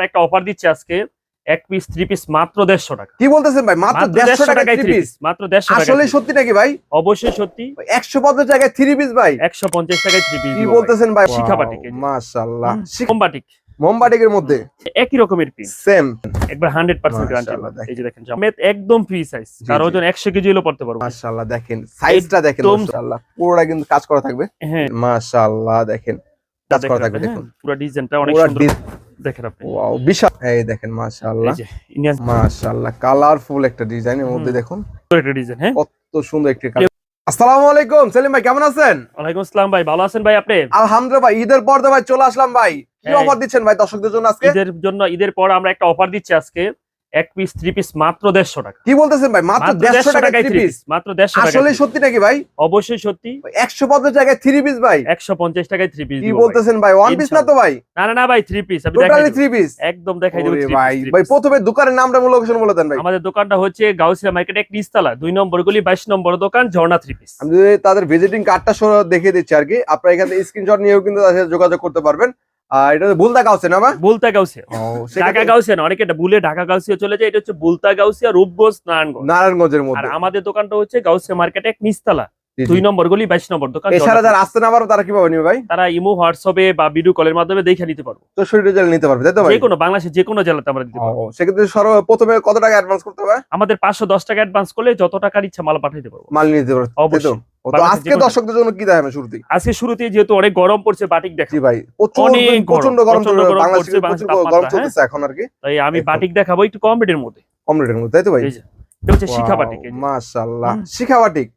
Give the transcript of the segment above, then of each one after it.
আমরা একটা অফার দিচ্ছি আজকে এক পিস থ্রি পিস মাত্র দেড়শো টাকা। কি বলতেছেন ভাই? মাত্র দেড়শো টাকা টাকায় থ্রি পিস মাত্র দেড়শো আসলে সত্যি নাকি ভাই? অবশ্যই সত্যি। একশো পঞ্চাশ টাকায় থ্রি পিস ভাই? একশো পঞ্চাশ টাকায় থ্রি পিস কি বলতেছেন ভাই? যে। মাশাআল্লাহ। কোম্বাটিক মোমবাটিকের মধ্যে? একই রকমের পিস সেম। একবার গ্যারান্টি দেখেন। এই যে দেখেন জামেত একদম ফ্রি সাইজ কার ওজন কেজি পড়তে পারব। মাশাআল্লাহ দেখেন। সাইজটা দেখেন মাশাআল্লাহ। পুরোটা কিন্তু কাজ করা থাকবে। হ্যাঁ। মাশাআল্লাহ দেখেন। কাজ করা থাকবে দেখুন। হ্যাঁ, পুরো ডিজাইনটা অনেক সুন্দর। দেখেন আপনি। ওয়াও বিশাল। এই দেখেন মাশাআল্লাহ। ইন্ডিয়ান মাশাআল্লাহ কালারফুল একটা ডিজাইনের মধ্যে দেখুন। একটা ডিজাইন হ্যাঁ? কত সুন্দর একটি কালার আসসালামু আলাইকুম সেলিম ভাই কেমন আছেন? ওয়ালাইকুম আসসালাম ভাই ভালো আছেন ভাই আপনি? আলহামদুলিল্লাহ ভাই ঈদের পর ভাই চলে আসলাম ভাই। কি। অফার দিচ্ছেন ভাই দর্শকদের জন্য আজকে? ঈদের জন্য ঈদের পর আমরা একটা অফার দিচ্ছি আজকে। এক পিস থ্রি পিস মাত্র দেড়শো টাকা। কি বলতেছেন ভাই? মাত্র দেড়শো টাকায় থ্রি পিস মাত্র দেড়শো আসলে সত্যি নাকি ভাই? অবশ্যই সত্যি। একশো পঞ্চাশ টাকায় থ্রি পিস ভাই। একশো পঞ্চাশ টাকায় থ্রি পিস কি বলতেছেন ভাই? ওয়ান পিস না তো ভাই? না না না ভাই three piece totally three piece একদম দেখাই দেবো ভাই ভাই প্রথমে দোকানের নামটা লোকেশন বলে দেন ভাই। আমাদের দোকানটা হচ্ছে গাউসিয়া মার্কেট এক নিচতলা দুই নম্বর গলি বাইশ নম্বর দোকান ঝর্ণা থ্রি পিস আমি তাদের ভিজিটিং কার্ডটা দেখিয়ে দিচ্ছি আর কি আপনারা এখানে স্ক্রিনশট নিয়েও কিন্তু তাদের যোগাযোগ করতে পারবেন। এটা না বা বুলতা ঢাকা গাউসিয়া না অনেকে বুলে ঢাকা গাউসিয়া চলে যায় এটা হচ্ছে বুলতা গাউসিয়া রূপগঞ্জ নারায়ণগঞ্জ। নারায়ণগঞ্জের আর মধ্যে আমাদের দোকানটা হচ্ছে গাউসিয়া মার্কেটে এক জি। দুই নম্বর গলি বাইশ নম্বর দোকান। এছাড়া যারা আসতে না পারো তারা কীভাবে নিবে ভাই? তারা ইমো হোয়াটসঅ্যাপে বা ভিডিও কলের মাধ্যমে দেখে নিতে পারব। চৌষট্টি রিজাল্ট নিতে পারবে তাই তো ভাই? যে কোনো বাংলাদেশের যে কোনো জেলাতে আমরা দিতে পারব। সেক্ষেত্রে সর্ব প্রথমে কত টাকা অ্যাডভান্স করতে হবে? আমাদের পাঁচশো দশ টাকা অ্যাডভান্স করলে যত টাকার ইচ্ছা মাল পাঠাইতে পারব। মাল নিতে পারব? অবশ্যই। আজকে দর্শকদের জন্য কি আজকে শুরুতে যেহেতু অনেক গরম পড়ছে বাটিক দেখা ভাই প্রচণ্ড গরম প্রচণ্ড চলছে গরম বাংলাদেশে পড়ছে, প্রচুর বাংলাদেশের গরম চলতেছে এখন আর কি। তাই আমি বাটিক দেখাবো একটু কম রেটের মধ্যে। কমরেটের মধ্যে তাই তো ভাই? এটা হচ্ছে বাটিক মাশাআল্লাহ শিখা বাটিক।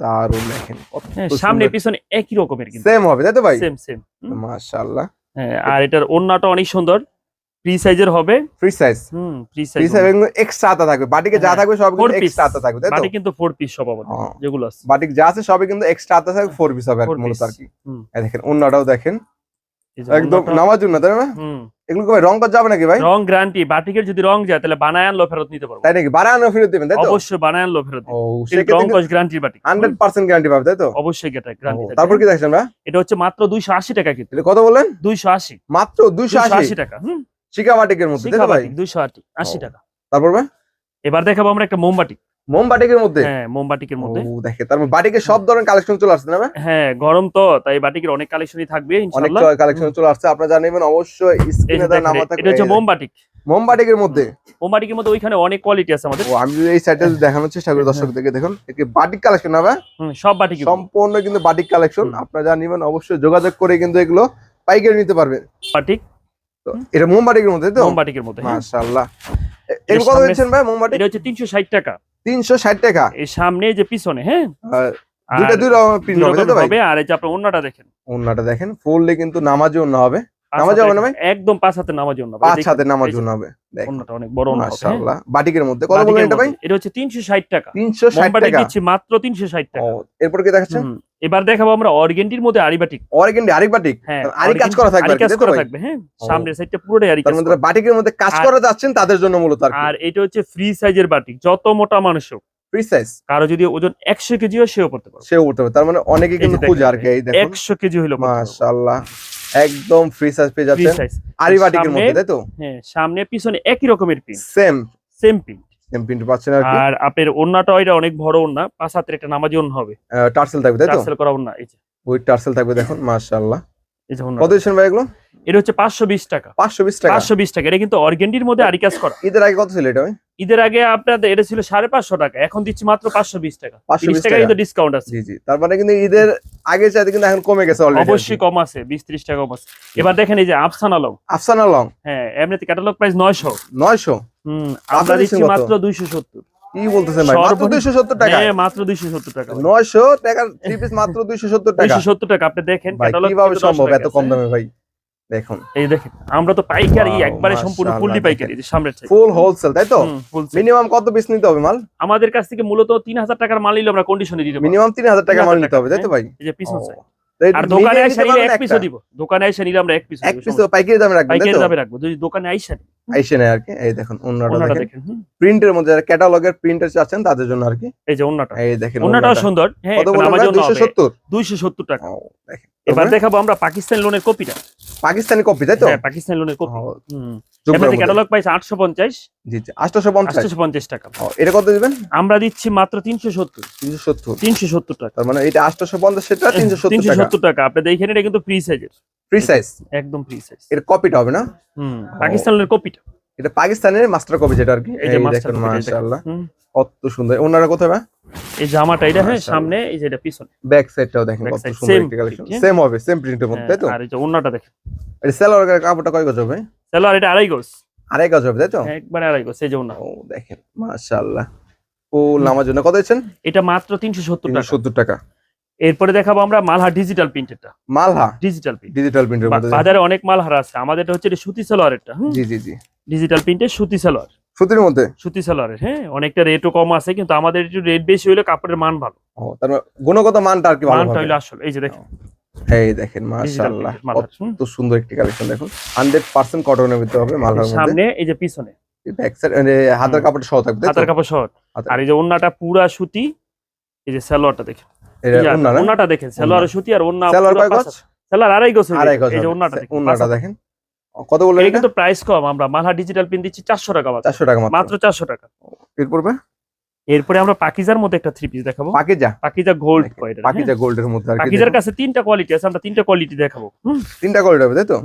দারুণ দেখেন হ্যাঁ, সামনে পিছনে একই রকমের কিন্তু। সেম হবে তাই তো ভাই? সেম সেম মাশাআল্লাহ। হ্যাঁ আর এটার ওন্নাটা অনেক সুন্দর। ফ্রি সাইজের হবে। ফ্রি সাইজ হুম free free size size extra আতা থাকবে। বাটিকে যা হ্যাঁ, থাকবে সব কিন্তু এক্সট্রা আতা থাকবে তাই তো? বাটিক কিন্তু ফোর পিস সব হ্যাঁ। যেগুলো আছে। বাটিক যা আছে সবই কিন্তু এক্সট্রা আতা থাকবে ফোর পিস হবে আর কি Four মূলত আর কি। দেখেন অন্যটাও দেখেন। একদম ওন্নাটা- নামার জন্য তাই না? হুম। এগুলো ভাই রং যাবে নাকি ভাই? রং গ্যারান্টি বাটিকের যদি রং যায় তাহলে ফেরত নিতে পারব। তাই নাকি? ফেরত দিবেন তাই তো? অবশ্যই বানায় আনলো ফেরত ও দিবো। রং কস guarantee batik. Hundred percent guarantee পাবে তাই তো? অবশ্যই এটা গ্যারান্টি তারপর কি দেখছেন এটা হচ্ছে মাত্র দুইশো আশি টাকা কিন্তু। কত দুইশো আশি। মাত্র দুইশো দুইশো আশি আশি টাকা হুম। শিকা বাটিকের মধ্যে তাই তো ভাই? বাটিক দুইশো আশি আশি ও। টাকা। তারপর ভাই? এবার দেখাবো আমরা একটা মোমবাটি। মোম বাটিকের মধ্যে? হ্যাঁ মোমবাটিকের মধ্যে। ও দেখে তারপর বাটিকের সব ধরনের কালেকশন চলে আসছে না হ্যাঁ গরম তো তাই বাটিকের অনেক কালেকশনই থাকবে অনেক কালেকশন চলে আসছে আপনারা জানেন অবশ্যই স্ক্রিনে এটা মোম বাটিকের মধ্যে? মোমবাটিকের মধ্যে ওইখানে অনেক কোয়ালিটি আছে আমাদের। ও আমি এই সাইডে দেখানোর চেষ্টা করি দর্শকদেরকে দেখুন বাটিক কালেকশন সব বাটিক সম্পূর্ণ কিন্তু বাটিক কালেকশন। আপনারা অবশ্যই যোগাযোগ করে কিন্তু এগুলো পাইকারি নিতে পারবেন। বাটিক। তো এটা মোম বাটিকের মধ্যে তো? মোমবাটিকের মধ্যে হ্যাঁ। মাশাআল্লাহ। এগুলো কত দিচ্ছেন ভাই মোমবাতি? এটা হচ্ছে তিনশো ষাট টাকা। তিনশো ষাট টাকা? এই সামনে যে পিছনে হ্যাঁ? দুইটা দুই রকম প্রিন্ট হবে তো ভাই? আর এই যে আপনার অন্যটা দেখেন। অন্যটা দেখেন ফুললে কিন্তু নামাজি অন্য হবে। নামাজ হবে না ভাই? একদম পাঁচ হাতে নামাজ জন্য পাঁচ হাতে নামাজি অন্য হবে অন্যটা অনেক বড় অন্য হবে, হ্যাঁ। মাশাআল্লাহ। বাটিকের মধ্যে কত বললেন এটা ভাই? এটা হচ্ছে তিনশো ষাট টাকা। দিচ্ছি মাত্র এরপর কি দেখাচ্ছেন? এবার দেখাবো আমরা অর্গেন্টির মধ্যে আরিবাটিক অরিগেন্ডি আরেক বাটিক? হ্যাঁ আরি কাজ করা থাকবে কাজ করা থাকবে হ্যাঁ? সামনের সাইডটা পুরোটাই আরি কাজ মধ্যে বাটিকের মধ্যে কাজ করা যাচ্ছেন তাদের জন্য মূলত আর এটা হচ্ছে ফ্রি সাইজের বাটিক যত মোটা মানুষ হোক। ফ্রি সাইজ কারও যদি ওজন একশো কেজিও সেও পড়তে পারবে। সেও উঠতে হবে তার মানে অনেকে কিন্তু দেখেন, আর কি এই দেখুন। একশো কেজি হইল মাশাআল্লাহ। একদম ফ্রি সাইজ পেয়ে যাচ্ছেন। আরি বাটিকের মধ্যে তাই তো? হ্যাঁ সামনে পিছনে একই রকমের pin same same pin same print পাচ্ছেন আর আর আপনার ওন্নাটা এটা অনেক বড় ওন্না পাঁচ হাতের একটা নামাজি ওন্না হবে। টার্সেল থাকবে তাই তো? টার্সেল করা ওন্না এই যে। ওই টার্সেল থাকবে দেখুন মাশাআল্লাহ। এই যে কত ওন্নাটা। দিচ্ছেন ভাই এগুলো? এটা হচ্ছে পাঁচশো বিশ টাকা। পাঁচশো বিশ টাকা। পাঁচশো বিশ টাকা। এটা কিন্তু অর্গেন্ডির মধ্যে আরি কাজ করা। ঈদের আগে কত ছিল এটা ভাই? ঈদের আগে আপনাদের এটা ছিল সাড়ে পাঁচশো টাকা এখন দিচ্ছি মাত্র পাঁচশো বিশ টাকা। 520 টাকা টাকা। কিন্তু ডিসকাউন্ট আছে। জি জি। তার মানে কিন্তু ঈদের আগে চাইতে কিন্তু এখন কমে গেছে অবশ্যই কম আছে বিশ ত্রিশ টাকা কম আছে। এবার দেখেন এই যে আফসান আলম। আফসান আলম। হ্যাঁ এমনিতে ক্যাটালগ প্রাইস নয়শো। নয়শো? হম আমরা দিচ্ছি মাত্র দুইশো সত্তর। কি বলতেছেন ভাই? মাত্র সর্বনিম্ন- দুইশো সত্তর টাকা। হ্যাঁ মাত্র দুইশো সত্তর টাকা নয়শো টাকার থ্রি পিস মাত্র দুইশো সত্তর টাকা। দুইশো সত্তর টাকা আপনি দেখেন ক্যাটালগ কীভাবে সম্ভব এত কম দামে ভাই? দেখুন। এই দেখেন আমরা তো পাইকারি একবারে সম্পূর্ণ ফুললি পাইকারি যে সামনের থেকে ফুল হোলসেল তাই তো। মিনিমাম কত পিস নিতে হবে মাল? আমাদের কাছ থেকে মূলত তিন হাজার টাকার মাল নিলে আমরা কন্ডিশনে দিতে মিনিমাম তিন হাজার টাকা মাল নিতে হবে তাই তো ভাই? এই যে। সাইড তো এটা আর দোকানে আইসা নিলে এক পিসও দিব। দোকানে আইসা নিলে আমরা এক পিস এক পিস পাইকারি দামে রাখবেন তাই পাইকারি দামে রাখব যদি দোকানে আইসা আইসে নেয় আর কি? এই দেখুন অন্যটা ওন্নাটা দেখেন। প্রিন্টের মধ্যে যারা ক্যাটালগের প্রিন্টার চাচ্ছেন তাদের জন্য আর কি? এই যে অন্যটা এই দেখেন অন্যটাও সুন্দর হ্যাঁ সত্তর? দুইশো সত্তর টাকা। দেখেন। এবার দেখাবো আমরা পাকিস্তান লোনের কপিটা। পাকিস্তানি কপি তাই তো? হ্যাঁ পাকিস্তান লোনের কপি। যোগফলের ক্যাটালগ আটশো পঞ্চাশ। জি জি আটশোশো পঞ্চাশ। আটশো পঞ্চাশ টাকা। ও, এটা কত দিবেন? আমরা দিচ্ছি মাত্র তিনশো সত্তর। তিনশো সত্তর। তিনশো সত্তর টাকা। তার মানে এটা আটশোশো পঞ্চাশ সেটা তিনশো সত্তর তিনশো টাকা সত্তর টাকা। আপনি দেখেন এটা কিন্তু ফ্রি সাইজের ফ্রি সাইজ একদম ফ্রি সাইজ এর কপিটা হবে না? হুম পাকিস্তান লোনের কপিটা। এটা পাকিস্তানের মাস্টার কপি যেটা আর কি। এই যে মাস্টার দেখুন মাশাআল্লাহ। কত সুন্দর। ওনারা কোথায় ভাই এই জামাটা এটা হ্যাঁ সামনে এই যে এটা পিছনে। ব্যাক সাইডটাও দেখেন কত সুন্দর একটা কালেকশন সেম হবে সেম প্রিন্টের মধ্যে তাই তো? হ্যাঁ, আর এই যে দেখেন। এটা কাপড়টা কয় গজ হবে? এটা আড়াই গোস আড়াই গজ হবে তাই তো? একবারে আড়াই গোস এই যে ওন্না ও দেখেন মাশাআল্লাহ। নামার জন্য। কত দিচ্ছেন? এটা মাত্র তিনশো সত্তর টাকা। সত্তর টাকা। এরপরে দেখাবো আমরা মালহা ডিজিটাল প্রিন্টেরটা মালহা? ডিজিটাল প্রিন্ট ডিজিটাল প্রিন্টের মধ্যে। বাজারে অনেক মালহার আছে। আমাদের এটা হচ্ছে এটা সুতি সালোয়ারেরটা জি জি জি। ডিজিটাল প্রিন্টের সুতি সালোয়ার। সুতির মধ্যে? সুতি সালোয়ারের হ্যাঁ অনেকটা রেটও কম আছে কিন্তু আমাদের একটু রেট বেশি হলে কাপড়ের মান ভালো। ও তার মানে গুণগত মানটা আর কি ভালো মানটা আসলে এই যে দেখেন। এই দেখেন মাশাআল্লাহ কত সুন্দর একটি কালেকশন দেখুন। 100% কটনের ভিতরে হবে মালহার মধ্যে। সামনে এই যে পিছনে। ব্যাক সাইড হাতের হুম। সহ থাকবে? হাতের কাপড় আর এই যে ওন্নাটা পুরা সুতি এই যে সালোয়ারটা দেখেন? ওন্নাটা দেখেন সালোয়ারের সুতি আর ওন্না সেলার কয় গজ? সালোয়ার আড়াই গজ এই যে হবে। ওন্নাটা দেখেন ওন্নাটা দেখেন। ও, কত বললেন এটা? কিন্তু প্রাইস কম আমরা মালহা ডিজিটাল প্রিন্ট দিচ্ছি চারশো টাকা মাত্র। 400 টাকা মাত্র। মাত্র চারশো টাকা। এর পড়বে এরপরে আমরা পাকিজার মধ্যে একটা থ্রি পিস দেখাবো। পাকিজা? পাকিজা গোল্ড দেখেন, কয় এটা পাকিজা গোল্ডের মধ্যে আর পাকিজার কাছে তিনটা কোয়ালিটি আছে আমরা তিনটা কোয়ালিটি দেখাবো। হুম, তিনটা কোয়ালিটি হবে তাই তো।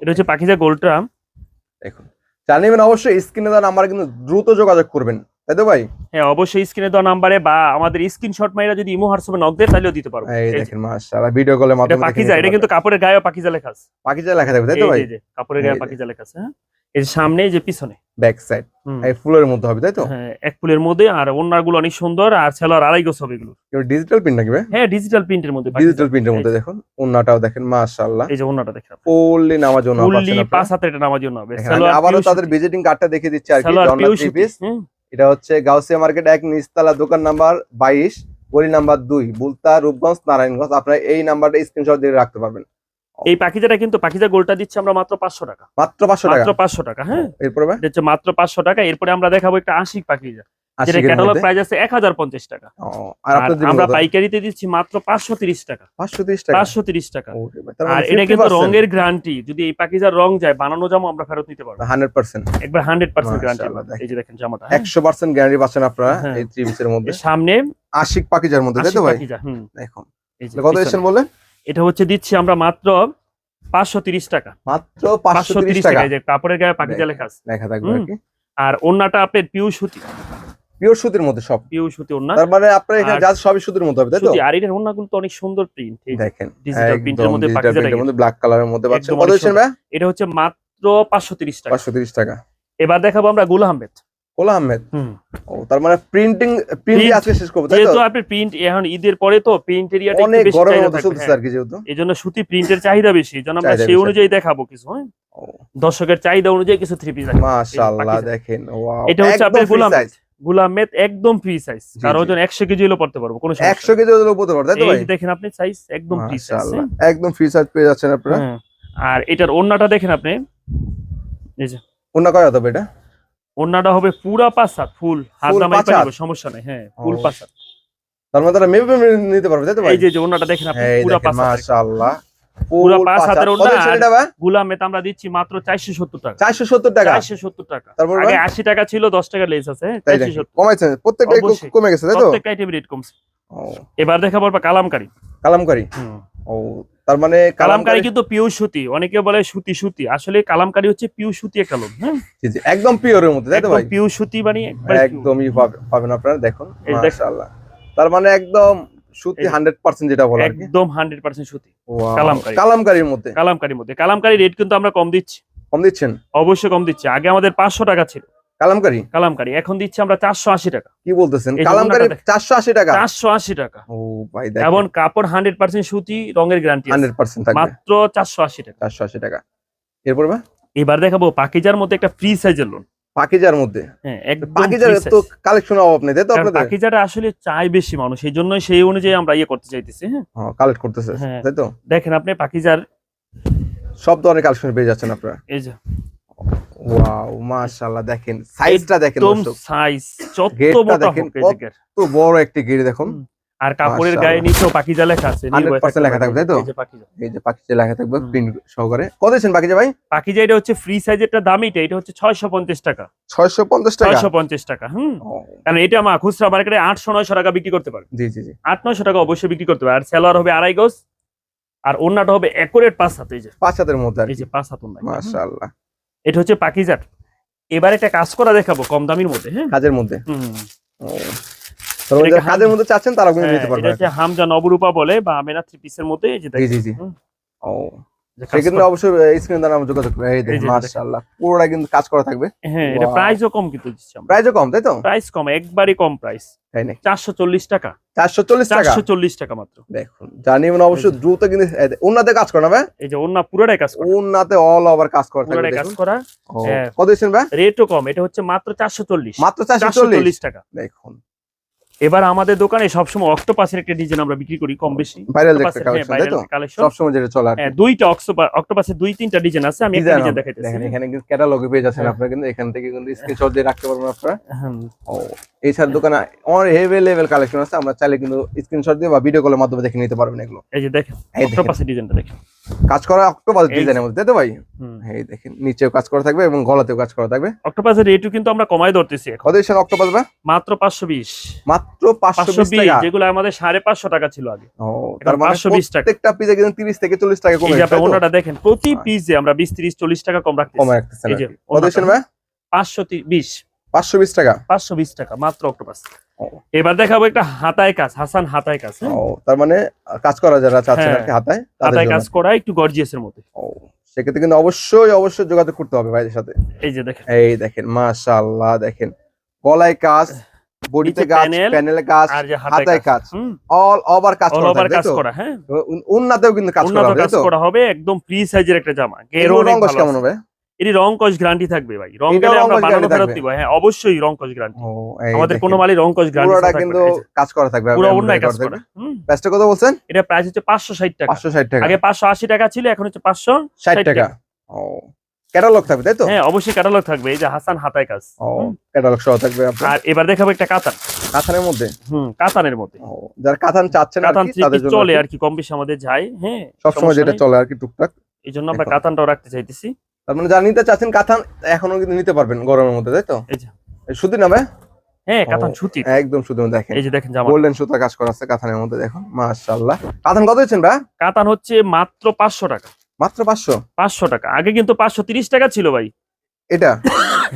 এটা হচ্ছে পাকিজা গোল্ডটা দেখুন। জানিবেন অবশ্যই স্ক্রিনে দেওয়া নাম্বার কিন্তু দ্রুত যোগাযোগ করবেন। তাই তো ভাই? হ্যাঁ অবশ্যই স্ক্রিনে দেওয়া নাম্বারে বা আমাদের স্ক্রিনশট মাইরা যদি ইমো হোয়াটসঅ্যাপে নক দেয় তাহলেও দিতে পারব। এই দেখেন মাশাআল্লাহ ভিডিও কলের এটা মাধ্যমে পাকিজা এটা কিন্তু কাপড়ের গায়ে পাকিজা লেখা আছে। পাকিজা লেখা থাকবে তাই তো ভাই? যে, কাপড়ের গায়ে। পাকিজা লেখা আছে হ্যাঁ? এই যে সামনে যে পিছনে। ব্যাক সাইড এই ফুলের মধ্যে হবে তাই তো? হ্যাঁ এক ফুলের মধ্যে আর ওনারগুলো অনেক সুন্দর আর সেলার আড়াই গোছ হবে এগুলো ডিজিটাল প্রিন্ট নাকি হ্যাঁ ডিজিটাল প্রিন্টের মধ্যে ডিজিটাল প্রিন্টের মধ্যে দেখুন ওন্নাটাও দেখেন মাশাআল্লাহ। এই যে ওনাটা দেখেন ফুললি নামার জন্য ফুললি। পাঁচ হাতে এটা নামার জন্য হবে। আবারও তাদের ভিজিটিং কার্ডটা দেখে দিচ্ছি আর কি পিস হুম এটা হচ্ছে গাউসিয়া মার্কেট এক নিচতলা দোকান নাম্বার বাইশ গলি নাম্বার দুই বুলতা রূপগঞ্জ নারায়ণগঞ্জ। আপনারা এই নাম্বারটা স্ক্রিনশট দিয়ে রাখতে পারবেন। এই পাখিটা কিন্তু পাখিটা গোলটা দিচ্ছে আমরা মাত্র পাঁচশো টাকা। মাত্র পাঁচশো টাকা? মাত্র পাঁচশো টাকা হ্যাঁ। এরপরে এটা হচ্ছে মাত্র পাঁচশো টাকা। এরপরে আমরা দেখাবো একটা আশিক পাখিজা যেটা ক্যাটালগ প্রাইস আছে টাকা। আর আর আমরা পাইকারিতে দিচ্ছি মাত্র পাঁচশো তিরিশ টাকা। পাঁচশো তিরিশ টাকা? আর মানে এটা কিন্তু রঙের গ্যারান্টি যদি এই রং যায় বানানো জামা আমরা ফেরত নিতে পারব। Hundred percent. একবার হান্ড্রেড পার্সেন্ট গ্যারান্টি এই যে দেখেন জামাটা হ্যাঁ। একশো পার্সেন্ট গ্যারান্টি পাচ্ছেন আপনারা হ্যাঁ। এই থ্রি পিসের মধ্যে। সামনে আশিক পাখিজার মধ্যে তাই আশিক তো ভাই দেখুন। কত। এসেছেন এটা হচ্ছে দিচ্ছি আমরা মাত্র পাঁচশো তিরিশ টাকা। মাত্র পাঁচশো পাঁচশো তিরিশ তিরিশ টাকা। টাকা এই যে কাপড়ের গায়ে দেখেন। লেখা আছে। লেখা থাকবে আর হুম। কি আর ওন্নাটা আপনার পিউ সুতি। পিওর সুতির মধ্যে সব। পিউ সুতি ওন্না তার মানে আপনার এখানে যা সবই সুতির মধ্যে হবে তাই তো? আর এটার ওন্নাগুলো তো অনেক সুন্দর প্রিন্ট দেখেন ডিজিটাল প্রিন্টের মধ্যে ডিজিটাল মধ্যে ব্ল্যাক কালারের মধ্যে পাচ্ছেন। কত অনেক ভাই? এটা হচ্ছে মাত্র পাঁচশো তিরিশ টাকা। পাঁচশো তিরিশ টাকা। এবার দেখাবো আমরা গুল আহমেদ। কোলা আহমেদ? ও তার মানে প্রিন্টিং প্রিন্ট আজকে শেষ করব তাই তো? আপনি প্রিন্ট এখন ঈদের পরে তো প্রিন্ট এরিয়াটা অনেক গরমের হ্যাঁ। আর কি যেহেতু। এই জন্য সুতি প্রিন্টের চাহিদা বেশি আমরা সেই অনুযায়ী দেখাবো কিছু হ্যাঁ? দর্শকের চাহিদা অনুযায়ী কিছু থ্রি পিস মাশাআল্লাহ দেখেন ওয়াও এটা হচ্ছে আপনার গোলাম size। গুল একদম ফ্রি সাইজ কার ওজন একশো কেজি হলেও পড়তে পারব কোনো সমস্যা একশো কেজি ওজন উপরে পারে তাই তো ভাই? দেখেন আপনি সাইজ একদম ফ্রি সাইজ একদম ফ্রি সাইজ পেয়ে যাচ্ছেন আপনারা। আর এটার ওন্নাটা দেখেন আপনি। এই যে। অন্য কয় হবে এটা? ওন্নাটা হবে পুরা পাঁচ হাত ফুল। হাত দামাই পাঁচ সমস্যা নেই হ্যাঁ ফুল হাত। তার মানে তারা মেপে নিতে পারবে তাই তো ভাই? এই যে ওন্নাটা দেখেন আপনি পুরা দেখেন মাশাআল্লাহ। পুরা পাঁচ হাতের। ওড়না গুলামেত আমরা দিচ্ছি মাত্র চারশো সত্তর টাকা। চারশো সত্তর টাকা? টাকা। তারপর আগে ভাই? আশি টাকা ছিল দশ টাকা লেস আছে হ্যাঁ, তাই চারশো নাকি সত্তর। কমাইছে? প্রত্যেকটাই কমে গেছে তাই তো? প্রত্যেকটা আইটেম রেট কমছে। এবার দেখা পারবা কালামকারি। কালামকারি? ও তার মানে কালামকারি কিন্তু পিওর সুতি। অনেকে বলে সুতি সুতি। আসলে কালামকারি হচ্ছে পিওর সুতি একটা লোক হ্যাঁ? জি, জি, একদম পিওরের মধ্যে তাই তো ভাই? পিওর সুতি মানে একদমই পাবে- পাবেন আপনারা দেখুন মাশাআল্লাহ। তার মানে একদম সুতি এই- হান্ড্রেড পার্সেন্ট যেটা বলে একদম হান্ড্রেড পার্সেন্ট সুতি। Wow, কালামকারী। কালামকারীর মধ্যে? কালামকারির মধ্যে। কালামকারি রেট কিন্তু আমরা কম দিচ্ছি। কম দিচ্ছেন? অবশ্যই কম দিচ্ছি। আগে আমাদের পাঁচশো টাকা ছিল। কালামকারী? কালামকারি। এখন দিচ্ছি আমরা চারশো আশি টাকা। কি বলতেছেন? কালামকারী ওনাটা দেখ- চারশো আশি টাকা? চারশো আশি টাকা। ও ভাই এবং দেখেন কাপড় হান্ড্রেড পার্সেন্ট সুতি রঙের গ্যারান্টি হান্ড্রেড পার্সেন্ট থাকবে। মাত্র চারশো আশি টাকা। চারশো আশি টাকা। এরপর বা? এবার দেখাবো পাকিজার মধ্যে একটা ফ্রি সাইজের লোন পাকিজার মধ্যে। হ্যাঁ পাকিজার free তো কালেকশন অভাব নেই তাই তো আপনাদের? পাকিজাটা আসলে চাই বেশি মানুষ এই জন্য সেই অনুযায়ী আমরা ইয়ে করতে চাইতেছি হ্যাঁ। কালেক্ট করতেছে হ্যাঁ। তাই তো? দেখেন আপনি পাকিজার সব ধরনের কালেকশন পেয়ে যাচ্ছেন আপনারা। এই যে। ওয়াও মাশাআল্লাহ দেখেন সাইজটা দেখেন দর্শক। সাইজ কত তো বড় একটি গিরি দেখুন। আর কাপড়ের গায়ে নিচেও পাকিজা লেখা আছে 100% লেখা থাকবে, তাই তো? এই যে পাকিজা। এই যে পাখি লেখা থাকবে। প্রিন্ট সহকারে। কত দিচ্ছেন পাখি ভাই? পাকিজা এটা হচ্ছে ফ্রি সাইজেরটা দামিটা এটা হচ্ছে ছয়শো পঞ্চাশ টাকা। ছয়শো পঞ্চাশ টাকা? ছয়শো পঞ্চাশ টাকা হুম। কারণ এটা আমার খুচরা মার্কেটে আটশো নয়শো টাকা বিক্রি করতে পারবে। জি জি জি। আট নয়শো টাকা অবশ্যই বিক্রি করতে পারবে। আর সেলোয়ার হবে আড়াই গজ আর অন্যটা হবে একুরেট পাঁচ হাত এই যে। পাঁচ হাতের মধ্যে আর এই যে পাঁচ হাত ওন্না মাশাআল্লাহ। এটা হচ্ছে পাকিজার। এবার একটা কাজ করা দেখাবো কম দামের মধ্যে হ্যাঁ। কাজের মধ্যে। হুম। কাজের মধ্যে চাচ্ছেন তারা কিন্তু হ্যাঁ, নিতে পারবেন হচ্ছে হামজা নবরূপা বলে বা আমেনা থ্রি পিসের মধ্যে এই জি জি জি। ও সেক্ষেত্রে অবশ্যই স্ক্রিন দ্বারা আমরা যোগাযোগ এই এই দেখেন যে দেখেন। মাশাআল্লাহ পুরোটা কিন্তু কাজ করা থাকবে। হ্যাঁ এটা প্রাইসও কম কিন্তু দিচ্ছি আমরা। প্রাইসও কম তাই তো? প্রাইস কম একবারই কম প্রাইস তাই চারশো চল্লিশ টাকা। চারশো চল্লিশ টাকা? মাত্র। দেখুন জানি মানে অবশ্যই দ্রুত কিন্তু কাজ করা ভাই? এই যে পুরোটাই কাজ করা। অল ওভার কাজ করা পুরোটাই কাজ করা। হ্যাঁ। কত দিচ্ছেন ভাই? রেটও কম এটা হচ্ছে মাত্র চারশো চল্লিশ। মাত্র চারশো চারশো চল্লিশ চল্লিশ টাকা। দেখুন। এবার আমাদের দোকানে সবসময় অক্টোপাসের একটা ডিজাইন আমরা বিক্রি করি কম বেশি। হ্যাঁ, কালেকশন তাই তো? সবসময় যেটা চলে আর হ্যাঁ, দুইটা অক্টোপাসের দুই তিনটা ডিজাইন আছে আমি একটা ডিজাইন দেখাইতেছি। দেখেন এখানে কিন্তু ক্যাটালগে পেয়ে যাচ্ছেন হ্যাঁ। আপনারা কিন্তু এখান থেকে কিন্তু স্ক্রিনশট দিয়ে রাখতে পারবেন আপনারা। ও এছাড়া দোকানে অনেক হেভি লেভেল কালেকশন আছে আমরা চাইলে কিন্তু স্ক্রিনশট দিয়ে বা ভিডিও কলের মাধ্যমে দেখে নিতে পারবেন এগুলো। এই যে এই দেখেন। অক্টোপাসের ডিজাইনটা দেখেন। কাজ করা অক্টোপাস এই ডিজাইনের মধ্যে তাই তো ভাই? এই দেখেন নিচেও কাজ করা থাকবে এবং গলাতেও কাজ করা থাকবে। অক্টোপাসের রেটও কিন্তু আমরা কমাই ধরতেছি এখন। কত দিচ্ছেন অক্টোপাস ভাই? মাত্র পাঁচশো বিশ। মাত্র পাঁচশো পাঁচশো বিশ বিশ টাকা। যেগুলো আমাদের সাড়ে পাঁচশো টাকা ছিল আগে। ও তার মানে 520 টাকা। প্রত্যেকটা পিজে কিন্তু তিরিশ থেকে চল্লিশ টাকা এই কমে যে গেছে, তাই তো? ওনাটা দেখেন প্রতি পিসে আমরা বিশ তিরিশ চল্লিশ টাকা কম রাখতেছি। কমে রাখতেছেন এই যে। কত ভাই? পাঁচশো বিশ। পাঁচশো বিশ টাকা। পাঁচশো বিশ টাকা মাত্র অক্টোপাস। এবার দেখাবো একটা হাতায় কাজ হাসান হাতায় কাজ হ্যাঁ? ও তার মানে কাজ করা যারা চাচ্ছেন হ্যাঁ। আর কি হাতায় হাতায় কাজ করা একটু গর্জিয়াসের মধ্যে ও সেক্ষেত্রে কিন্তু অবশ্যই অবশ্যই যোগাযোগ করতে হবে ভাইদের সাথে। এই যে দেখেন। এই দেখেন মাশাআল্লাহ দেখেন। গলায় কাজ বডিতে কাজ প্যানেলে কাজ হাতায় কাজ অল ওভার কাজ করা কাজ করা হ্যাঁ। উন- উন্নাতেও কিন্তু কাজ করা হবে কাজ করা হবে একদম ফ্রি সাইজের একটা জামা। গেরো রং কেমন হবে? এটি রং কস গ্যারান্টি থাকবে ভাই। রং গেলে আমরা বানানো ফেরত দিব। হ্যাঁ অবশ্যই রং কস গ্যারান্টি আমাদের। কোনো মালই রং কস গ্যারান্টি পুরোটা কিন্তু কাজ করা থাকবে। পুরো অন্যায় কাজ করা। প্রাইসটা কত বলছেন? এটা প্রাইস হচ্ছে পাঁচশো ষাট টাকা। পাঁচশো ষাট টাকা। আগে পাঁচশো আশি টাকা ছিল এখন হচ্ছে পাঁচশো ষাট টাকা। ও ক্যাটালগ থাকবে তাই তো? হ্যাঁ অবশ্যই ক্যাটালগ থাকবে। এই যে হাসান হাতায় কাজ। ও ক্যাটালগ সহ থাকবে আর এবার দেখাবো একটা কাতান। কাঁথানের মধ্যে? হুম কাতানের মধ্যে। যারা কাঁথান চাচ্ছেন আর কাতান কি, তাদের জন্য চলে আর কি কম বেশি আমাদের যায়। হ্যাঁ সবসময় যেটা চলে আর কি টুকটাক। এই জন্য আমরা কাতানটাও রাখতে চাইতেছি। তার মানে যা নিতে চাচ্ছেন কাঁথান এখনও কিন্তু নিতে পারবেন গরমের মধ্যে তাই তো? এই যে। শুধু নামে হ্যাঁ কাতান সুতি একদম শুধু দেখেন। এই যে দেখেন জামা। গোল্ডেন সুতা কাজ করা আছে কাঁথানের মধ্যে দেখুন মাশাআল্লাহ। কাঁথান কত দিচ্ছেন ভাই? কাতান হচ্ছে মাত্র পাঁচশো টাকা। মাত্র পাঁচশো? পাঁচশো টাকা। আগে কিন্তু পাঁচশো তিরিশ টাকা ছিল ভাই। এটা?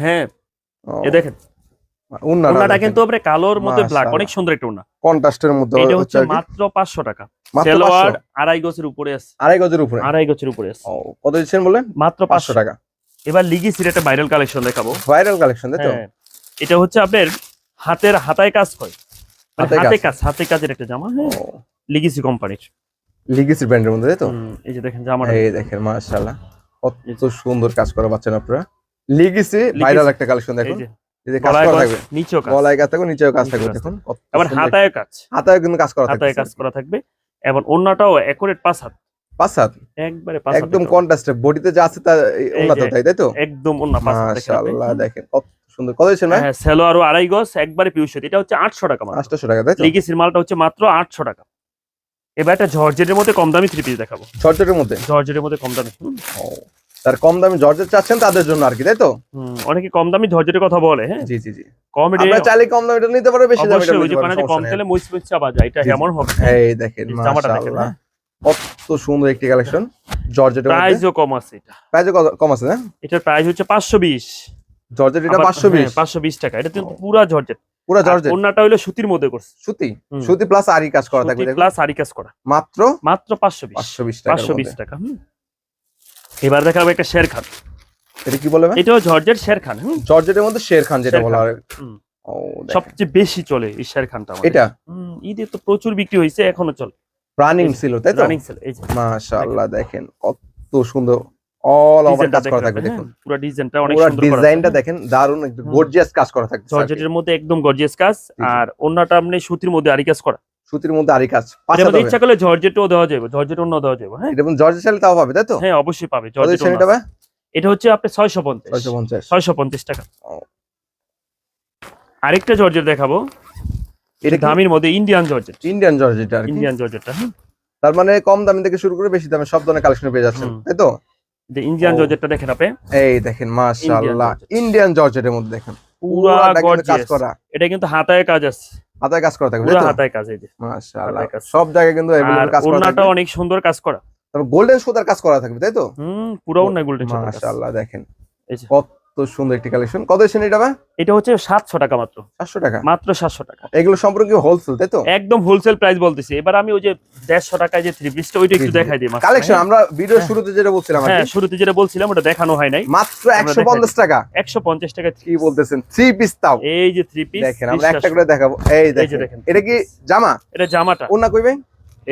হ্যাঁ। এ দেখেন উন্নাটা কিন্তু আপনি কালোর মধ্যে ব্ল্যাক অনেক সুন্দর একটা ওনা কন্ট্রাস্টের মধ্যে এটা হচ্ছে মাত্র পাঁচশো টাকা। সেলোয়ার আড়াই উপরে আছে। আড়াই গজের উপরে? আড়াই উপরে আছে। কত দিচ্ছেন বললেন? মাত্র পাঁচশো। পাঁচশো টাকা। এবার ভাইরাল কালেকশন দেখাবো। ভাইরাল কালেকশন তাই তো? হ্যাঁ। এটা হচ্ছে আপনার হাতের হাতায় কাজ করে মানে হাতে কাজ। হাতে কাজের একটা জামা হ্যাঁ। লিগিসি কোম্পানির লিগেসি ব্র্যান্ডের মধ্যে তাই তো? এই যে দেখেন জামাটা। এই দেখেন মাশাআল্লাহ। কত সুন্দর কাজ করা পাচ্ছেন আপনারা। লিগেসি ভাইরাল একটা কালেকশন দেখুন। এই যে কাজ করা থাকবে। নিচেও কাজ। গলায় কাজ থাকবে নিচেও কাজ থাকবে দেখুন হাতায় কাজ। হাতায় কিন্তু কাজ করা হাতায় কাজ করা থাকবে। এবং অন্যটাও একুরেট পাঁচ হাত। পাঁচ হাত? একবারে পাঁচ একদম। কন্ট্রাস্টে বডিতে যা আছে তা তাই তাই তো? একদম অন্য পাঁচ হাত মাশাআল্লাহ দেখেন কত সুন্দর। কত হ্যাঁ সেলো আরও আড়াই গজ একবারে এটা হচ্ছে আটশো টাকা মাত্র। 800 টাকা তাই তো? লিগেসির মালটা হচ্ছে মাত্র আটশো টাকা। এবার একটা জর্জেটের মধ্যে কম দামি থ্রি পিস দেখাবো। শর্টের মধ্যে? জর্জেটের মধ্যে কম দামি। ও। তার কম দামে জর্জেট চাচ্ছেন তাদের জন্য আর কি তাই তো? অনেকে কম দামি জর্জেটের কথা বলে হ্যাঁ? জি জি জি। কম আমরা চাইলে কম দামে এটা নিতে বেশি দামে এটা নিতে কম তেলে যায়। এমন হবে। এই দেখেন জামাটা দেখেন। হ্যাঁ কত সুন্দর একটি কালেকশন জর্জেটের প্রাইসও কম আছে এটা। কম আছে না? এটার প্রাইস হচ্ছে পাঁচশো বিশ। জর্জেট এটা 520 পাঁচশো বিশ? টাকা। এটা কিন্তু পুরা জর্জেট। পুরো সুতির মধ্যে করছে। সুতি? সুতি প্লাস আরি কাজ করা থাকবে প্লাস আরি কাজ করা। মাত্র? মাত্র পাঁচশো বিশ। 520 টাকা পাঁচশো বিশ টাকা হুম। এবার দেখাবো একটা শের খান। এটা কি বলে এটাও জর্জেট শের খান হুম? জর্জেটের মধ্যে শের খান যেটা বলা। হয়। সবচেয়ে বেশি চলে এই শের খানটা। এটা? হুম, ঈদে তো প্রচুর বিক্রি হয়েছে এখনও চলে। রানিং ছিল তাই তো? রানিং এই যে। মাশাআল্লাহ দেখেন। কত সুন্দর অল ওভার কাজ করা থাকবে আপনি, দেখুন। হ্যাঁ, পুরো ডিজাইনটা অনেক পুরো সুন্দর করা ডিজাইনটা দেখেন দারুণ একটু হুম। গর্জিয়াস কাজ করা থাকবে জর্জেটের মধ্যে একদম গর্জিয়াস কাজ। আর অন্যটা আপনি সুতির মধ্যে আরি কাজ করা। সুতির মধ্যে আরি কাজ পাঁচ এটার মধ্যে হাত ইচ্ছা করলে জর্জেটও দেওয়া যাবে জর্জেট অন্য দেওয়া যাবে হ্যাঁ? এটা জর্জেট চাইলে তাও পাবে তাই তো? হ্যাঁ অবশ্যই পাবে জর্জেট দিচ্ছেন এটা এটা হচ্ছে আপনি ছয়শো পঞ্চাশ। 650 টাকা। আরেকটা জর্জেট দেখাবো। এটা দামির মধ্যে ইন্ডিয়ান জর্জেট। ইন্ডিয়ান জর্জ এটা আর ইন্ডিয়ান জর্জেটটা তার মানে কম দামি থেকে শুরু করে বেশি দামে সব ধরনের কালেকশন পেয়ে যাচ্ছেন তাই তো? যে ইন্ডিয়ান জর্জেটটা দেখেন আপনি। এই দেখেন মাশাআল্লাহ। ইন্ডিয়ান জর্জেটের মধ্যে দেখেন। পুরা কাজ করা। এটা কিন্তু হাতায় কাজ আছে। হাতায় কাজ করা থাকে পুরো হাতায় কাজ এই যে। মাশাআল্লাহ। সব জায়গায় কিন্তু এভেলেবল কাজ করা থাকবে। অনেক সুন্দর কাজ করা। তবে গোল্ডেন সুতার কাজ করা থাকবে তাই তো? হুম পুরো না গোল্ডেন মাশাআল্লাহ দেখেন। এই যে। সুন্দর একটি কালেকশন কত এসেছেন এটা এটা হচ্ছে সাতশো টাকা মাত্র। সাতশো টাকা? মাত্র সাতশো টাকা। এগুলো সম্পর্কে হোলসেল তাই তো? একদম হোলসেল প্রাইস বলতেছি। এবার আমি ওই যে দেড়শো টাকায় যে থ্রি পিসটা ওইটা একটু। দেখাই দিই কালেকশন? আমরা ভিডিও হ্যাঁ। শুরুতে যেটা বলছিলাম হ্যাঁ শুরুতে যেটা বলছিলাম ওটা দেখানো হয় নাই। মাত্র একশো পঞ্চাশ টাকা। একশো পঞ্চাশ টাকা কি বলতেছেন? থ্রি পিস তাও। এই যে থ্রি পিস দেখেন আমরা একটা করে দেখাবো। এই দেখেন। দেখেন। এটা কি জামা? এটা জামাটা। উন্না কইবেন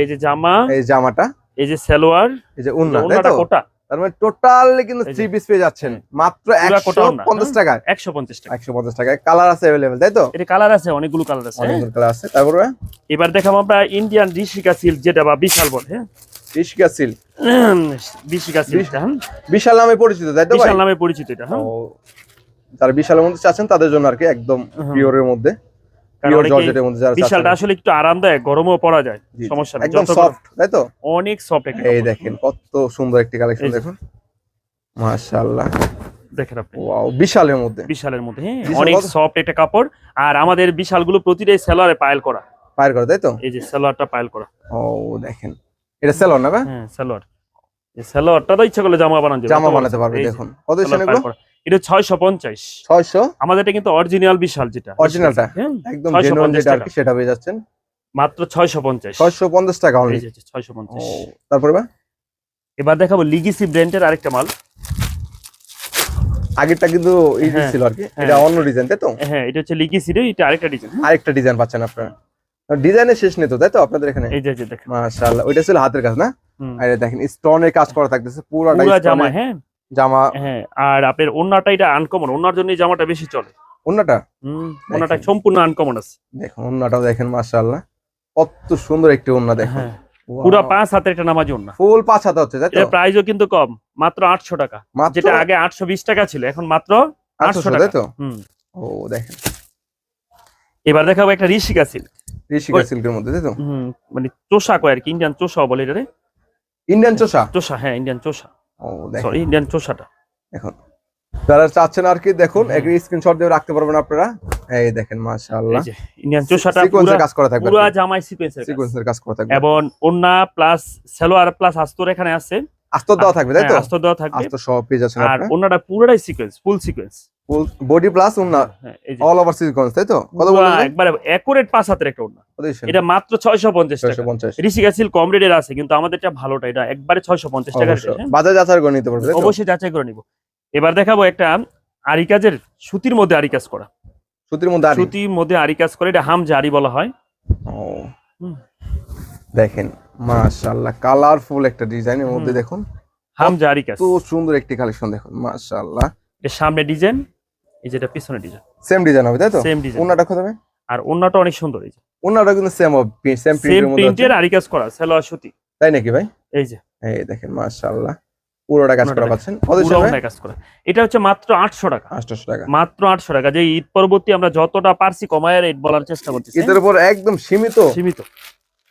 এই যে জামা এই জামাটা। এই যে সালোয়ার এই যে উন্না তাই ওনাটা কোটা। তার মানে টোটালি কিন্তু থ্রি পিস পেয়ে যাচ্ছেন। মাত্র পুরা একশো পঞ্চাশ হ্যাঁ। টাকায় একশো পঞ্চাশ টাকা। একশো পঞ্চাশ টাকায়। কালার আছে অ্যাভেলেবেল তাই তো? এটা কালার আছে অনেকগুলো কালার আছে। হ্যাঁ? অনেকগুলো কালার আছে। তারপরে এবার দেখাবো আমরা ইন্ডিয়ান ঋষিকা সিল্ক যেটা বা বিশাল বলে হ্যাঁ? ঋষিকা সিল্ক হ্যাঁ? বিশাল নামে পরিচিত তাই তো বিশাল নামে পরিচিত এটা হ্যাঁ? যারা বিশালের মধ্যে চাচ্ছেন তাদের জন্য আর কি একদম। পিওরের মধ্যে। বিশালটা আসলে একটু আরামদায়ক গরমও পরা যায় জি, জি। সমস্যা নেই। একদম সফট তাই তো? অনেক সফট একটা এই দেখেন কত সুন্দর একটি কালেকশন দেখুন। মাশাআল্লাহ। দেখেন আপনি। ওয়াও বিশালের মধ্যে। বিশালের মধ্যে হ্যাঁ। বিশাল অনেক সফট একটা কাপড়। আর আমাদের বিশালগুলো প্রতিটাই সেলোয়ারে পাইল করা। ফায়ার করে তাই তো? এই যে সেলোয়ারটা পাইল করা। ও দেখেন। এটা সেলর না হ্যাঁ সেলোয়ার। এই সেলোয়ারটা তো ইচ্ছা করলে জামা বানানো যাবে। জামা বানাতে পারবে দেখুন। কত এটা ছয়শো পঞ্চাশ। ছয়শো? আমাদের এটা কিন্তু অরিজিনাল বিশাল যেটা। Originalটা? হ্যাঁ, একদম জেনুইন যেটা আর। কি সেটা পেয়ে যাচ্ছেন। মাত্র ছয়শো পঞ্চাশ। ছয়শো পঞ্চাশ টাকা অনলি এই যে ছয়শো ও পঞ্চাশ তারপরে ভাই এবার দেখাবো লিগিসি ব্র্যান্ডের আরেকটা মাল। আগেরটা কিন্তু এই হ্যাঁ, ছিল আর কি। হ্যাঁ। এটা অন্য ডিজাইন তাই তো? হ্যাঁ এটা হচ্ছে লিগিসি রে এটা আরেকটা ডিজাইন আরেকটা ডিজাইন পাচ্ছেন আপনারা। ডিজাইনের শেষ নেই তো তাই তো আপনাদের এখানে? এই যে দেখেন। মাশাআল্লাহ ওইটা ছিল হাতের কাজ না। আর দেখেন স্টোনের কাজ করা থাকতেছে পুরোটা পুরা জামা হ্যাঁ। জামা। হ্যাঁ আর আপনার ওন্নাটা এটা আনকমন ওনার জন্য জামাটা বেশি চলে। অন্যটা হুম দেখেন। সম্পূর্ণ আনকমন আছে। দেখুন অন্যটাও দেখেন মাশাআল্লাহ। কত সুন্দর একটি ওন্না দেখুন। হ্যাঁ পুরা পাঁচ হাতের একটা নামাজি ওন্না। ফুল পাঁচ হাতে হচ্ছে তাই তো? এর প্রাইসও কিন্তু কম মাত্র আটশো টাকা। যেটা আগে আটশো বিশ টাকা ছিল এখন মাত্র আটশো 800 টাকা। তাই তো? হুম। ও দেখেন। এবার দেখাবো একটা ঋষিকা সিল্ক ঋষিকা সিল্কের মধ্যে তাই তো? হুম মানে চোষা কয় আর কি ইন্ডিয়ান চোষা বলে এটা রে ইন্ডিয়ান চোষা? চোষা হ্যাঁ ইন্ডিয়ান চোষা। ও সরি ইন্ডিয়ান চোষাটা। এখন। যারা চাচ্ছেন আর কি দেখুন হুম। এক স্ক্রিনশট দিয়ে রাখতে পারবেন আপনারা। এই দেখেন মাশাআল্লাহ। ইন্ডিয়ান চোষাটা পুরা কাজ করা থাকবে পুরো জামাই সিকোয়েন্সের সিকোয়েন্সের কাজ করা থাকবে। এবং ওন্না প্লাস সালোয়ার প্লাস আস্তর এখানে আছে। আস্তর দেওয়া থাকবে তাই তো? হ্যাঁ, আস্তর দেওয়া থাকবে। আস্তর সব পেজ আছে আর ওন্নাটা পুরোটাই sequence full sequence body plus উন্না হ্যাঁ অল ওভার সিকোয়েন্স তাই তো? কত বললেন? একবারে একুরেট পাঁচ হাতের একটা কত এটা মাত্র ছয়শো পঞ্চাশ টাকা। 650 ঋষিকা সিল কম রেটের আছে কিন্তু আমাদেরটা ভালোটা এটা একবারে ছয়শো পঞ্চাশ টাকা অবশ্যই। বাজার যাচাই করে নিতে পারবে? অবশ্যই যাচাই করে নিব। এবার দেখাবো একটা আরি কাজের সুতির মধ্যে আরি কাজ করা। সুতির মধ্যে আরি? সুতির মধ্যে আরি কাজ করে এটা হাম জারি বলা হয়। ও। দেখেন মাশাআল্লাহ কালারফুল একটা ডিজাইনের মধ্যে দেখুন। হাম জারি কাজ। তো সুন্দর একটি কালেকশন দেখুন মাশাআল্লাহ। এটা সামনে ডিজাইন। এই যেটা পিছনে ডিজাইন সেম ডিজাইন হবে তাই তো? সেম ডিজাইন ওনাটা কত হবে আর ওন্নাটা অনেক সুন্দর এই যে। ওনাটা কিন্তু সেম হবে সেম প্রিন্টের মধ্যে। প্রিন্টের আরি কাজ করা সালোয়ার সুতি। তাই নাকি ভাই? এই যে। এই দেখেন মাশাআল্লাহ। পুরোটা কাজ করা পাচ্ছেন। করা। এটা হচ্ছে মাত্র আটশো টাকা। 800 টাকা। মাত্র আটশো টাকা। যে ঈদ পরবর্তী আমরা যতটা পারছি কমায় রেট বলার চেষ্টা করতেছি। এটার উপর একদম সীমিত? সীমিত।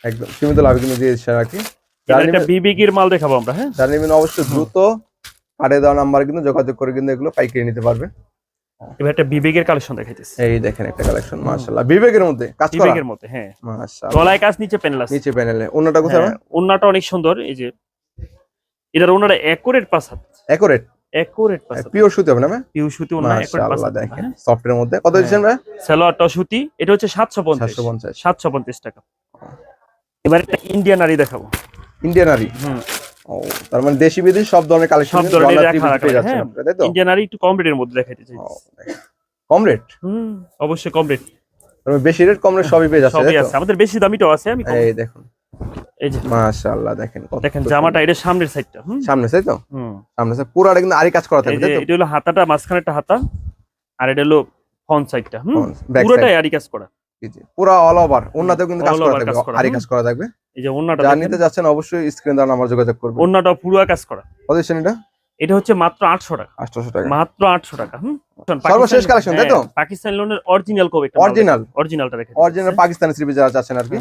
একদম সীমিত লাভ কিন্তু দিয়ে মাল দেখাবো আমরা হ্যাঁ? অবশ্যই দ্রুত দেওয়া নাম্বার কিন্তু যোগাযোগ করে কিন্তু এগুলো পাইকারি নিতে পারবে। এবার একটা বিবেকের কালেকশন দেখাইতেছি। এই দেখেন একটা কালেকশন মাশাআল্লাহ। বিবেকের মধ্যে কাজ করা? বিবেকের মধ্যে হ্যাঁ। মাশাআল্লাহ। গলায় কাজ নিচে প্যানেল আছে। নিচে প্যানেলে অন্যটা কোথায়? হ্যাঁ, ওন্নাটা অনেক সুন্দর এই যে এটার ওনারা একুরেট পাঁচ হাত। একুরেট? একুরেট পাঁচ হাত। পিওর সুতি হবে না পিউ সুতি ওনা একুরেট পাঁচ হাত। দেখেন। হ্যাঁ। সফটের মধ্যে। কত হ্যাঁ। দিচ্ছেন ভাই? সালোয়ারটা সুতি এটা হচ্ছে সাতশো পঞ্চাশ। 750 সাতশো পঞ্চাশ টাকা। এবার একটা ইন্ডিয়ান আরি দেখাবো। ইন্ডিয়ান আরি হুম। ও তার মানে দেশি বিদেশি সব ধরনের কালেকশন সব ধরনের পেয়ে যাচ্ছেন হ্যাঁ। তাই তো? ইন্ডিয়ান একটু কম রেটের মধ্যে দেখাইতে চাই। কম রেট হুম অবশ্যই কম রেট বেশি রেট কম রেট সবই পেয়ে যাচ্ছে সবই আছে। আমাদের বেশি দামিটাও আছে আমি এই দেখুন। এই যে। মাশাআল্লাহ দেখেন দেখেন জামাটা এটা সামনের সাইডটা হুম। সামনে তাই তো? হুম। সামনে side পুরাটা কিন্তু আরি কাজ করা থাকবে এটা হলো হাতাটা মাঝখানে একটা হাতা আর এটা হলো ফ্রন্ট সাইডটা হুম। পুরোটাই আরি কাজ করা। পুরো অল ওভার ওন্নাতেও কিন্তু কাজ করা থাকবে আরি কাজ করা থাকবে। এই যে ওন্নাটা দেখেন, নিতে যাচ্ছেন অবশ্যই স্ক্রিন দ্বারা নাম্বার যোগাযোগ করবেন। ওন্নাটা পুরো কাজ করা। কত এটা? এটা হচ্ছে মাত্র আটশো টাকা। আটশোশো টাকা। মাত্র আটশো টাকা হুম? সর্বশেষ collection, তাই তো? পাকিস্তান লোনের অরিজিনাল কবে Original? অরিজিনালটা রেখে অরিজিনাল পাকিস্তানি সিরিজ যারা চাচ্ছেন আর কি।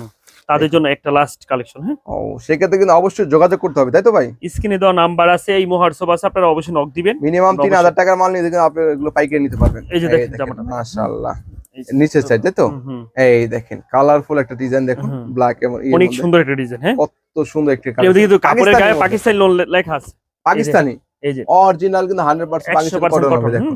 তাদের জন্য একটা লাস্ট কালেকশন হ্যাঁ? ও সেক্ষেত্রে কিন্তু অবশ্যই যোগাযোগ করতে হবে তাই তো ভাই? স্ক্রিনে দেওয়া নাম্বার আছে এই মহারসব আছে আপনারা অবশ্যই নক দিবেন। মিনিমাম তিন অবশ্যই। হাজার টাকার মাল নিয়ে কিন্তু আপনি এগুলো পাইকারি নিতে পারবেন। এই যে দেখেন জামাটা। মাশাআল্লাহ। যে। নিচের সাইড তাই তো। এই দেখেন কালারফুল একটা ডিজাইন দেখুন ব্ল্যাক এবং অনেক সুন্দর একটা ডিজাইন হ্যাঁ? কত সুন্দর একটি কাপড়ের গায়ে। পাকিস্তান লোন লেখা আছে। পাকিস্তানি? এই যে অরিজিনাল কিন্তু হান্ড্রেড পার্সেন্ট একশো পাকিস্তানি কটন হবে দেখুন।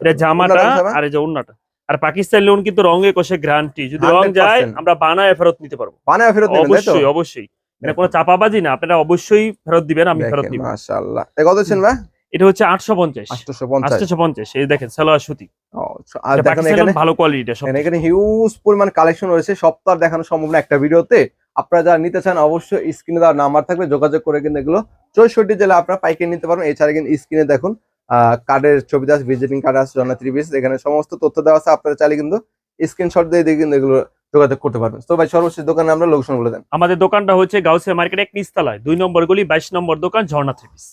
এটা জামাটা আর এই যে ওন্নাটা আর পাকিস্তান লোন কিন্তু রঙে কষে গ্যারান্টি যদি রং যায় আমরা বানায় ফেরত নিতে পারব। বানায় ফেরত নেবেন তাই তো? অবশ্যই অবশ্যই। এটা কোনো চাপাবাজি না আপনারা অবশ্যই ফেরত দিবেন আমি ফেরত দিব। মাশাআল্লাহ। কত ছিল ভাই? এটা হচ্ছে আটশো পঞ্চাশ। 850 আটশো পঞ্চাশ এই দেখেন সালোয়ার সুতি। আর দেখেন এখানে ভালো কোয়ালিটি সব এখানে হিউজ পরিমাণ কালেকশন রয়েছে সব তো দেখানো সম্ভব না একটা ভিডিওতে। আপনারা যারা নিতে চান অবশ্যই স্ক্রিনে দেওয়ার নাম্বার থাকবে যোগাযোগ করে কিন্তু এগুলো চৌষট্টি জেলা আপনারা পাইকারি নিতে পারবেন। এছাড়া কিন্তু স্ক্রিনে দেখুন কার্ডের ছবি আছে ভিজিটিং কার্ড আছে জনা পিস এখানে সমস্ত তথ্য দেওয়া আছে। আপনারা চাইলে কিন্তু স্ক্রিনশট দিয়ে দিয়ে কিন্তু এগুলো যোগাযোগ করতে পারবেন। তো ভাই সর্বশেষ দোকানে আমরা লোকেশন বলে দেন। আমাদের দোকানটা হচ্ছে গাউসিয়া মার্কেট এক নিস্তালায় দুই নম্বর গলি বাইশ নম্বর দোকান ঝর্ণা থ্রি পিস